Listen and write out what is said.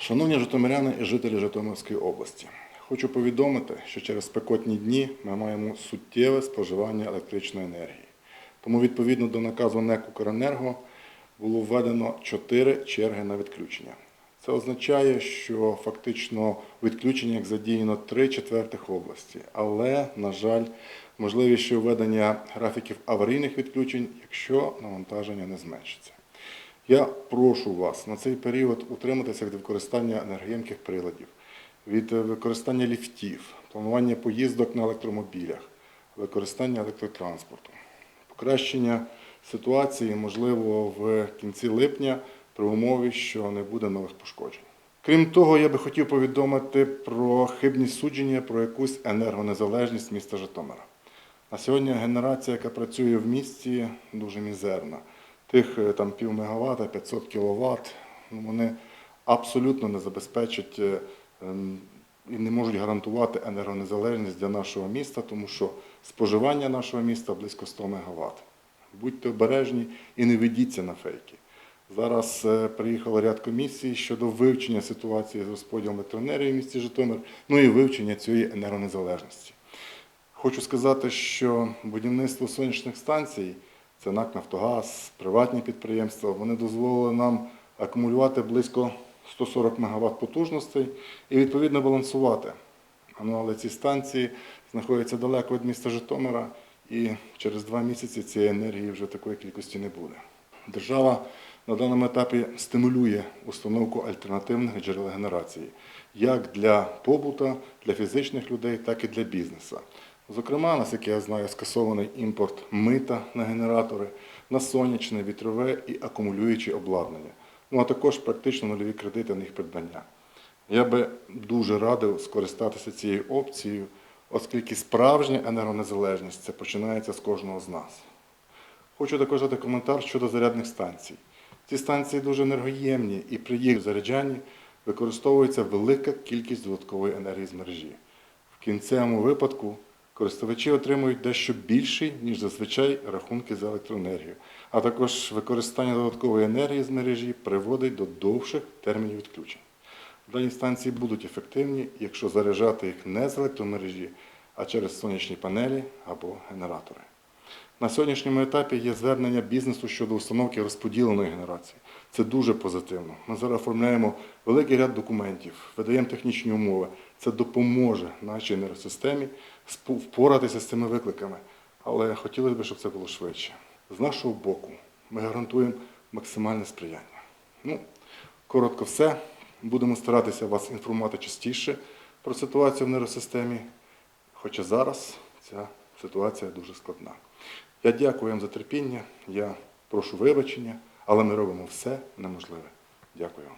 Шановні житомиряни і жителі Житомирської області, хочу повідомити, що через спекотні дні ми маємо суттєве споживання електричної енергії. Тому відповідно до наказу НЕК «Укренерго» було введено 4 черги на відключення. Це означає, що фактично у відключеннях задіяно 3 четвертих області, але, на жаль, можливість ще введення графіків аварійних відключень, якщо навантаження не зменшиться. Я прошу вас на цей період утриматися від використання енергоємких приладів, від е, використання ліфтів, планування поїздок на електромобілях, використання електротранспорту. Покращення ситуації можливо в кінці липня при умові, що не буде нових пошкоджень. Крім того, я би хотів повідомити про хибні судження про якусь енергонезалежність міста Житомира. На сьогодні генерація, яка працює в місті, дуже мізерна. Тих е, там пів мегаватта, 500 кВт, ну, вони абсолютно не забезпечать е, ем, і не можуть гарантувати енергонезалежність для нашого міста, тому що споживання нашого міста близько 100 МВт. Будьте обережні і не ведіться на фейки. Зараз е, приїхав ряд комісій щодо вивчення ситуації з розподілом електроенергії в місті Житомир, ну і вивчення цієї енергонезалежності. Хочу сказати, що будівництво сонячних станцій, це НАК Нафтогаз, приватні підприємства, вони дозволили нам акумулювати близько 140 МВт потужностей і відповідно балансувати. Ну, але ці станції знаходяться далеко від міста Житомира, і через два місяці цієї енергії вже такої кількості не буде. Держава на даному етапі стимулює установку альтернативних джерел генерації як для побута, для фізичних людей, так і для бізнесу. Зокрема, наскільки я знаю, скасований імпорт мита на генератори, на сонячне, вітрове і акумулюючі обладнання. Ну а також практично нульові кредити на їх придбання. Я би дуже радив скористатися цією опцією, оскільки справжня енергонезалежність це починається з кожного з нас. Хочу також дати коментар щодо зарядних станцій. Ці станції дуже енергоємні і при їх заряджанні використовується велика кількість додаткової енергії з мережі. В кінцевому випадку користувачі отримують дещо більший, ніж зазвичай рахунки за електроенергію, а також використання додаткової енергії з мережі приводить до довших термінів відключень. Дані станції будуть ефективні, якщо заряджати їх не з електромережі, а через сонячні панелі або генератори. На сьогоднішньому етапі є звернення бізнесу щодо установки розподіленої генерації. Це дуже позитивно. Ми зараз оформляємо великий ряд документів, видаємо технічні умови. Це допоможе нашій енергосистемі впоратися з цими викликами. Але хотілося б, щоб це було швидше. З нашого боку ми гарантуємо максимальне сприяння. Ну, коротко все. Будемо старатися вас інформувати частіше про ситуацію в нейросистемі, хоча зараз ця ситуація дуже складна. Я дякую вам за терпіння, я прошу вибачення, але ми робимо все неможливе. Дякую вам.